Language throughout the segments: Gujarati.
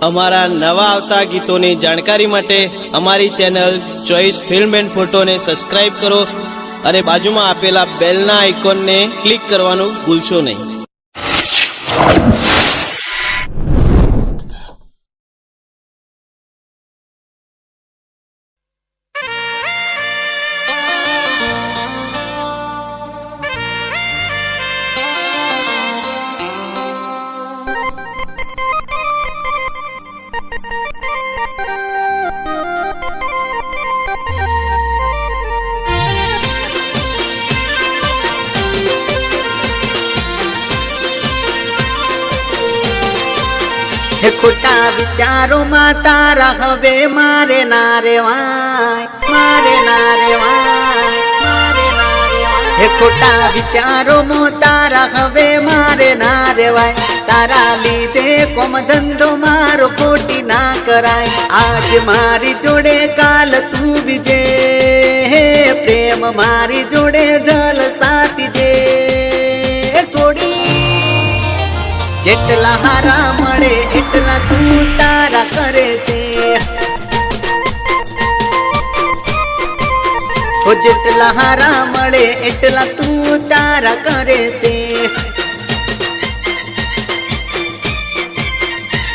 અમારા નવા આવતા ગીતોની જાણકારી માટે અમારી ચેનલ ચોઈસ ફિલ્મ એન્ડ ફોટોને સબસ્ક્રાઇબ કરો અને બાજુમાં આપેલા બેલના આઇકોનને ક્લિક કરવાનું ભૂલશો નહીં. હે ખોટા વિચારોમાં તારા હવે મારે ના રેવાય મારે ના રેવાય હે ખોટા વિચારોમાં તારા હવે મારે ના રેવાય તારા લીધે કોમ ધંધો મારો ખોટી ના કરાય. આજ મારી જોડે કાલ તું હે પ્રેમ મારી જોડે જેટલા હારા મળે એટલા તું તારા કરે છે. જેટલા હારા મળે એટલા તું તારા કરે છે.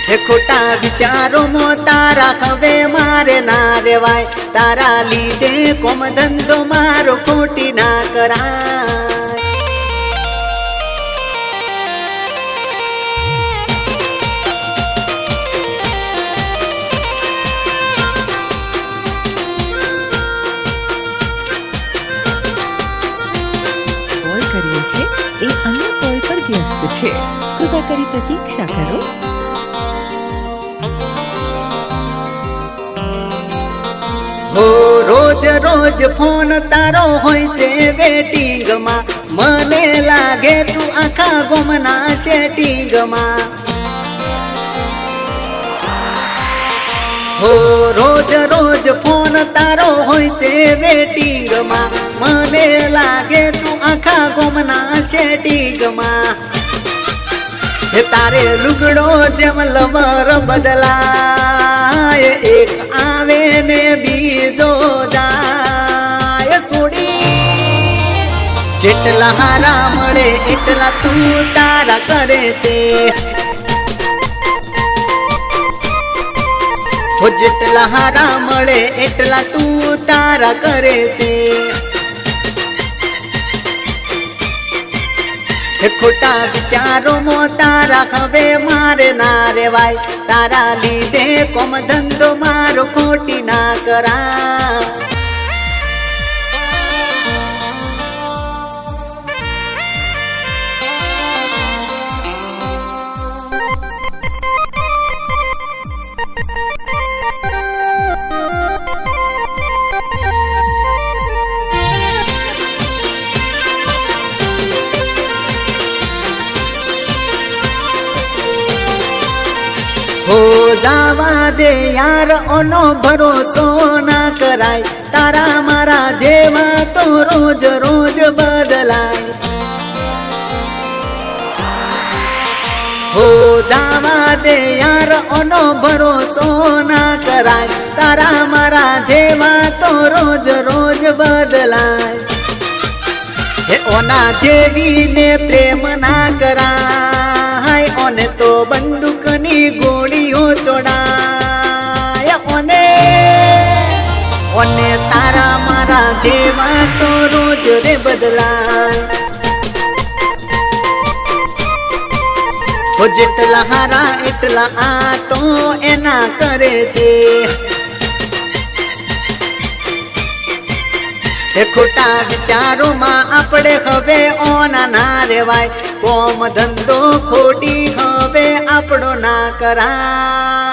હે ખોટા વિચારો મો તારા હવે મારે ના રેવાય. તારા લીધે કોમ ધંધો મારો ખોટી ના કરાય. એ અન્ય કોલ પર વ્યસ્ત છે. કૃપા કરી પ્રતીક્ષા કરો. રોજ રોજ ફોન તારો હોય છે વેટિંગમાં. મને લાગે તું આખા ગમના સેટિંગમાં. હો, રોજ રોજ ફોન તારો હોય છે વેટિંગમાં મને લાગે તું આખા ગોમના સેટિંગમાં હે તારે લુગડો જેમ લવર બદલાય, એક આવે ને બીજો જાય. છોડી, જેટલા હારા મળે એટલા તું તારા કરે છે. હો જેટલા હારા મળે, એટલા તું તારા કરે છે. ખોટા વિચારો મો તારા, હવે મારે ના રેવાય. તારા લીધે કોમ ધંધો મારો ખોટી ના કરા હો જાવા દે યાર, ઓનો ભરોસો ના કરાય. તારા મારા જેવા તો રોજ રોજ બદલાય. હો જાવા દે યાર, ઓનો ભરોસો ના કરાય. તારા મારા જેવા તો રોજ રોજ બદલાય. હે ઓના જેવી ને પ્રેમ ના કરાય. ઓને તો બંદૂકની ચોડાય ઓને ઓને તારા મારા જેવા તો રોજ રે બદલાય? તો જેટલા હારા, એટલા આ તો એના કરે છે. એ ખોટા વિચારોમાં આપણે હવે ઓના ના રેવાય. કોમ ધંધો ખોટી હવે આપણો ના કરાય.